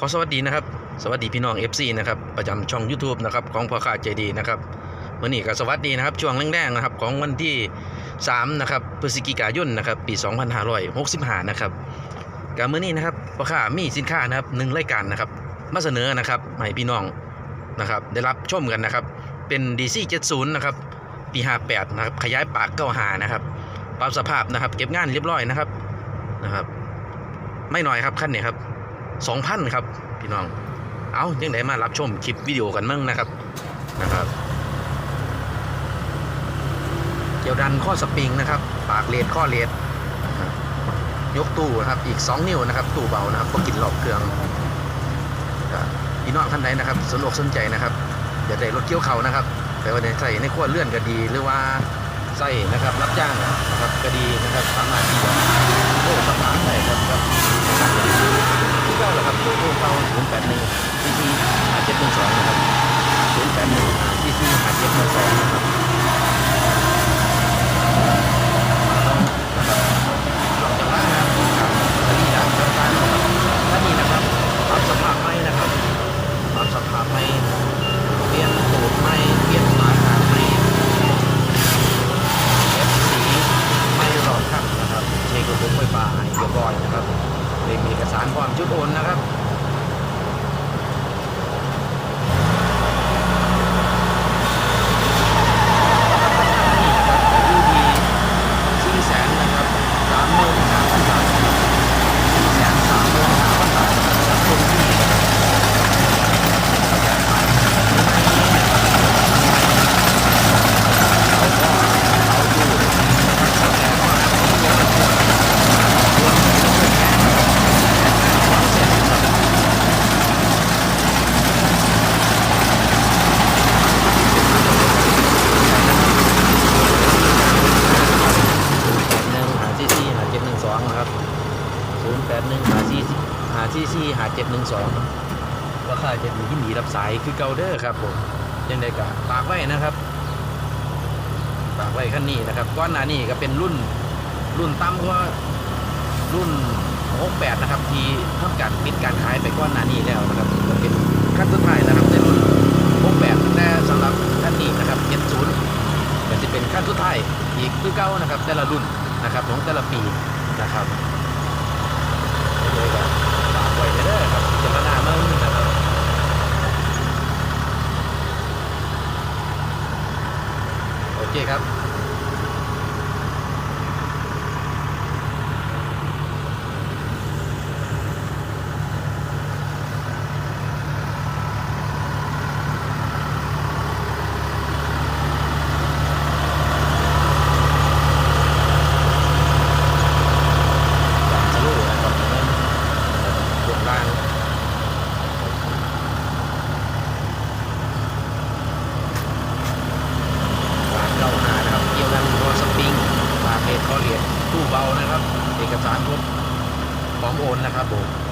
ขอสวัสดีนะครับ สวัสดีพี่น้อง FC นะครับประจำช่อง YouTube นะครับของพ่อค้าใจดีนะครับวันนี้ก็สวัสดีนะครับช่วงแรกๆนะครับของวันที่3นะครับพฤศจิกายนนะครับปี 2565นะครับการมื้อนี้นะครับพ่อค้ามีสินค้านะครับหนึ่งรายการนะครับมาเสนอนะครับให้พี่น้องนะครับได้รับชมกันนะครับเป็น DC 70นะครับปี 58นะครับขยายปากเก้าหานะครับปรับสภาพนะครับเก็บงานเรียบร้อยนะครับนะครับ ไม่น้อยครับขั้นนี้ครับ สองพันครับ พี่น้อง เอายังไงมารับชมคลิปวิดีโอกันมั่งนะครับนะครับเกี่ยวดันข้อสปริงนะครับ ปากเลดข้อเลดยกตู้นะครับอีก 2 นิ้วนะครับ ตู้เบานะครับก็กินหลอบเครื่องพี่น้องท่านใดนะครับสนอกสนใจนะครับเดี๋ยวได้รถเกี่ยวเขานะครับ แต่ว่าในใส่ในขั้วเลื่อนก็ดี หรือว่าใส่นะครับรับจ้างนะครับก็ดีนะครับสามารถที่จะโอ้สมัครได้ครับครับ ศูนย์แปดหนึ่งซีซีหาเจ็ดหนึ่งสองนะครับศูนย์แปดหนึ่งซีซีหาเจ็ดหนึ่งสองนะครับต้องนะครับลองจะล้าครับอันนี้นะทางการนะครับท่านนี้นะครับรับสภาพไม้นะครับปรับสภาพไม้เปลี่ยนตูดไม้เปลี่ยนฝาหาไม้เอฟสีไม้รอดรบนะครับเช็คระบบไฟฟ้าให้เรียบร้อยนะครับเลยมีเอกสารความชุดโอนนะครับ นี่นะครับยูดีสี่แสนนะครับสามหมื่นสามพันบาทสี่แสนสามหมื่นสามพันบาทนะครับจากคนที่ขยายขายเอาก็เอาดูนะครับแต่ก็เอาเงินรวมถึงเงินแค่สองแสนครับ หนึ่งหาซีซีหาเจ็ดหนึ่งสองนะครับศูนย์แปดหนึ่งหาซี หาซีซีหาเจ็ดหนึ่งสองราคาจะดีที่หนีรับสายคือเกาเดอร์ครับผมยังได้กับปากไว้นะครับปากไว้ขั้นนี้นะครับก้อนหน้านี้ก็เป็นรุ่นรุ่นต่ำกว่ารุ่น68นะครับ ที่ทำการปิดการขายไปก้อนหน้านี้แล้วนะครับก็เป็นขั้นสุดท้ายนะครับในรุ่น68แต่สำหรับขั้นนี้นะครับ70ก็จะเป็นขั้นสุดท้ายอีกคือเก้านะครับ แต่ละรุ่นนะครับของแต่ละปีนะครับเลยก็ฝากไว้เด้อครับพิจารณาเมื่อนะครับโอเคครับ จากสลูนะครับช่วงล่างฝากเก้าหานะครับ เกี่ยวกันโรสปริงฝากเลดคอเลียด ตู้เบานะครับ เอกสารครบพร้อมโอนนะครับผม